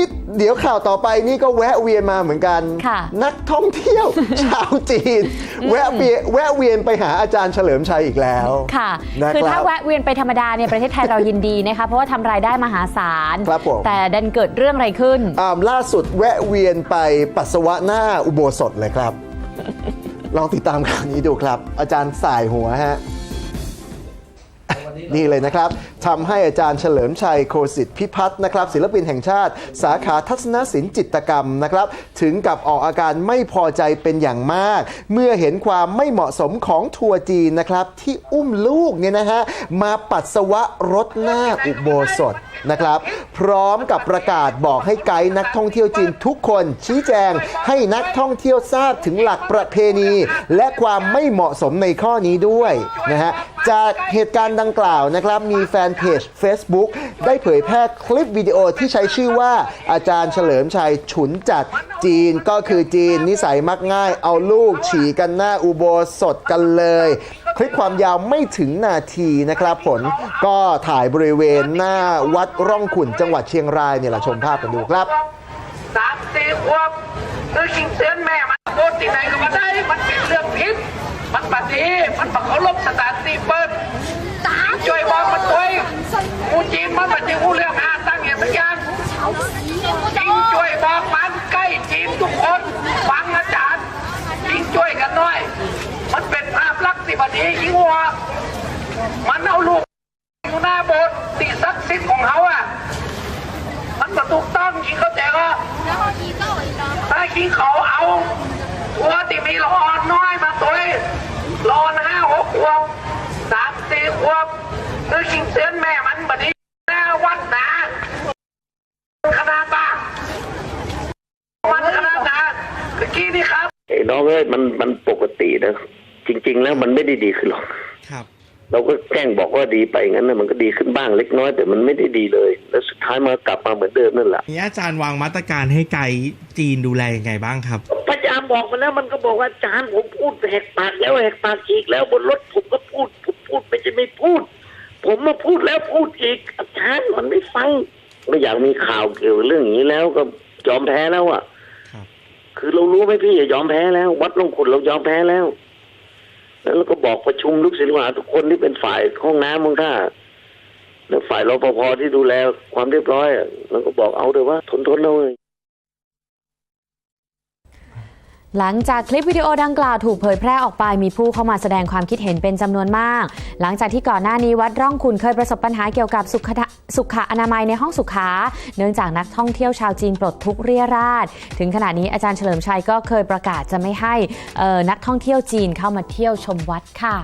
นี่เดี๋ยวข่าวต่อไปนี่ก็แวะเวียนมาเหมือนกัน ค่ะนักท่องเที่ยว ชาวจีน แวะเวียนแวะเวียนไปหาอาจารย์เฉลิมชัยอีกแล้ว ค่ะ นะครับคือถ้าแวะเวียนไปธรรมดาเนี่ยประเทศไทยเรายินดีนะคะ เพราะว่าทำรายได้มหาศาล ครับผม แต่ดันเกิดเรื่องอะไรขึ้น อ่าล่าสุดแวะเวียนไปปัสสาวะหน้าอุโบสถเลยครับ ลองติดตามข่าวนี้ดูครับ อาจารย์สายหัวฮะ นี่เลยนะครับ ทำให้อาจารย์เฉลิมชัยโคสิทธิพิพัฒน์นะครับ ศิลปินแห่งชาติ สาขาทัศนศิลป์จิตรกรรมนะครับ ถึงกับออกอาการไม่พอใจเป็นอย่างมาก เมื่อเห็นความไม่เหมาะสมของทัวร์จีนนะครับ ที่อุ้มลูกเนี่ยนะฮะมาปัสสาวะรถหน้าอุโบสถนะครับ พร้อมกับประกาศบอกให้ไกด์นักท่องเที่ยวจีนทุกคนชี้แจงให้นักท่องเที่ยวทราบถึงหลักประเพณี และความไม่เหมาะสมในข้อนี้ด้วยนะฮะจากเหตุการณ์ดังกล่าวนะครับมีแฟนเพจ Facebook ได้เผยแพร่คลิปวิดีโอที่ใช้ชื่อว่าอาจารย์เฉลิมชัยฉุนจัดจีนก็คือจีนนิสัยมักง่าย เอาลูกฉี่กันหน้าอุโบสถกันเลย คลิปความยาวไม่ถึงนาทีนะครับผลก็ถ่ายบริเวณหน้าวัดร่องขุนจังหวัดเชียงรายเนี่ยแหละชมภาพกันดูครับสามสี่ขวบคือชิงเตือนแม่มันโคตรที่ไหนก็มาได้ มันเป็นเรื่องผิดมันปฏิมันบังเคารพสถานที่เปิดช่วยบอกมันด้ว ยกูจีนมันปฏิกูเรื่องหาตั้งอย่างสักอย่างจิงช่วยบอกมันใกล้จีนทุกคนฟังอาจารย์จิงช่วยกันหน่อย มันเป็นภาพลักษณ์ที่บดียิงหัวมันเอาลูกอยู่หน้าโบสถ์ที่ศักดิ์สิทธิ์ของเขาอะ มันก็ถูกต้องยิงเขาใจว่าถ้ายิงเขาเอาหัวที่มีละออนน้อยมาตัวรอนห้าหกขวบสามสี่ขวบคือยิงเตือนแม่มันบัดนี้ เมื่อกี้นี่ครับไอ้น้องเอ้ยมันมันปกตินะจริง ๆ แล้วมันไม่ได้ดีขึ้นหรอกครับ เราก็แกล้งบอกว่าดีไปงั้นนะมันก็ดีขึ้นบ้างเล็กน้อยแต่มันไม่ได้ดีเลย แล้วสุดท้ายมันก็กลับมาเหมือนเดิมนั่นแหละนี้อาจารย์วางมาตรการให้ไกด์จีนดูแลยังไงบ้างครับพยายามบอกมันแล้วมันก็บอกว่าอาจารย์ผมพูดแหกปากแล้วแหกปากอีกแล้วบนรถผมก็พูดผมพูดไม่ใช่ไม่พูด ผมมาพูดแล้วพูดอีกอาจารย์มันไม่ฟังไม่อยากมีข่าวเกี่ยวกับเรื่องอย่างนี้แล้วก็ยอมแพ้แล้วอะ คือเรารู้ไหมพี่อย่ายอมแพ้แล้ว วัดลงขุดเรายอมแพ้แล้ว แล้วเราก็บอกประชุมลูกศิษย์ลูกหาทุกคนที่เป็นฝ่ายห้องน้ำมึงท่าแล้วฝ่ายรปภที่ดูแลความเรียบร้อยแล้วก็บอกเอาเถอะว่าทนทนเราเลย หลังจากคลิปวิดีโอดังกล่าวถูกเผยแพร่ออกไปมีผู้เข้ามาแสดงความคิดเห็นเป็นจำนวนมาก หลังจากที่ก่อนหน้านี้วัดร่องคุณเคยประสบปัญหาเกี่ยวกับสุขสุขอนามัยในห้องสุขา เนื่องจากนักท่องเที่ยวชาวจีนปลดทุกเรียราดถึงขณะนี้อาจารย์เฉลิมชัยก็เคยประกาศจะไม่ให้นักท่องเที่ยวจีนเข้ามาเที่ยวชมวัดค่ะ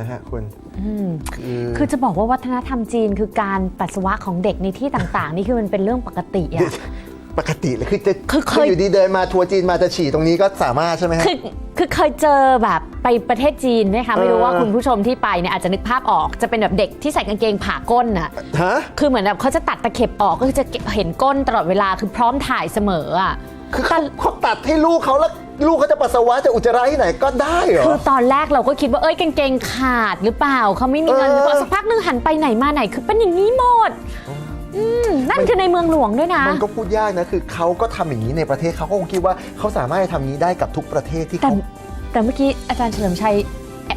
นะฮะคุณคือคือจะบอกว่าวัฒนธรรมจีนคือการปัสสาวะของเด็กในที่ต่างๆ นี่คือมันเป็นเรื่องปกติอะปกติเลยคือจะคือเคยอยู่ดีเดินมาทัวร์จีนมาจะฉี่ตรงนี้ก็สามารถใช่ไหมฮะคือคือเคยเจอแบบไปประเทศจีนไหมคะไม่รู้เออว่าคุณผู้ชมที่ไปเนี่ยอาจจะนึกภาพออกจะเป็นแบบเด็กที่ใส่กางเกงผ่าก้นน่ะฮะคือเหมือนแบบเขาจะตัดตะเข็บออกก็คือจะเห็นก้นตลอดเวลาคือพร้อมถ่ายเสมออะคือเขาเขาตัดให้ลูกเขาแล้ว ลูกเขาจะปัสสาวะจะอุจจาระที่ไหนก็ได้เหรอ คือตอนแรกเราก็คิดว่าเอ้ยกางเกงขาดหรือเปล่าเขาไม่มีเงินเออพอสักพักหนึงหันไปไหนมาไหนคือเป็นอย่างนี้หมดอืมนั่นคือในเมืองหลวงด้วยนะ มันก็พูดยากนะ คือเขาก็ทำอย่างนี้ในประเทศเขาก็คงคิดว่าเขาสามารถจะทำอย่างนี้ได้กับทุกประเทศที่แต่เขาแต่เมื่อกี้อาจารย์เฉลิมชัย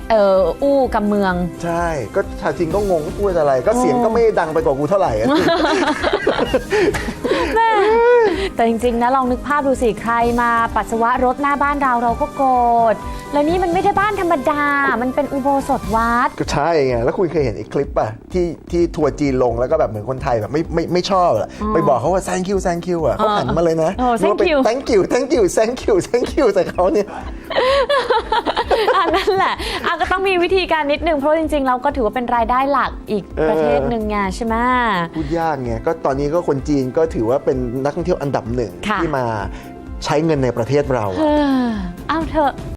เอ่ออู้กำเมือง ใช่ ก็ชาวจีนก็งงว่าพูดอะไร ก็เสียงก็ไม่ดังไปกว่ากูเท่าไหร่อะ แต่จริงๆนะลองนึกภาพดูสิใครมาปัสสาวะรถหน้าบ้านเราเราก็โกรธ แล้วนี่มันไม่ได้บ้านธรรมดา มันเป็นอุโบสถวัด ก็ใช่ไง แล้วคุณเคยเห็นไอ้คลิปป่ะ ที่ที่ทัวร์จีนลงแล้วก็แบบเหมือนคนไทยแบบไม่ไม่ไม่ชอบอะไปบอกเขาว่า thank you thank you อะเขาหันมาเลยนะโอ้นึกว่าเป็น thank you thank you thank you thank you thank you ใส่เขาเนี่ย อันนั่นแหละอะก็ต้องมีวิธีการนิดนึง เพราะจริงๆ เราก็ถือว่าเป็นรายได้หลักอีกเออประเทศหนึ่งไงใช่ไหม พูดยากไง ก็ตอนนี้ก็คนจีนก็ถือว่าเป็นนักท่องเที่ยวอันดับหนึ่งค่ะ ที่มาใช้เงินในประเทศเราอะ เออเอาเถอะ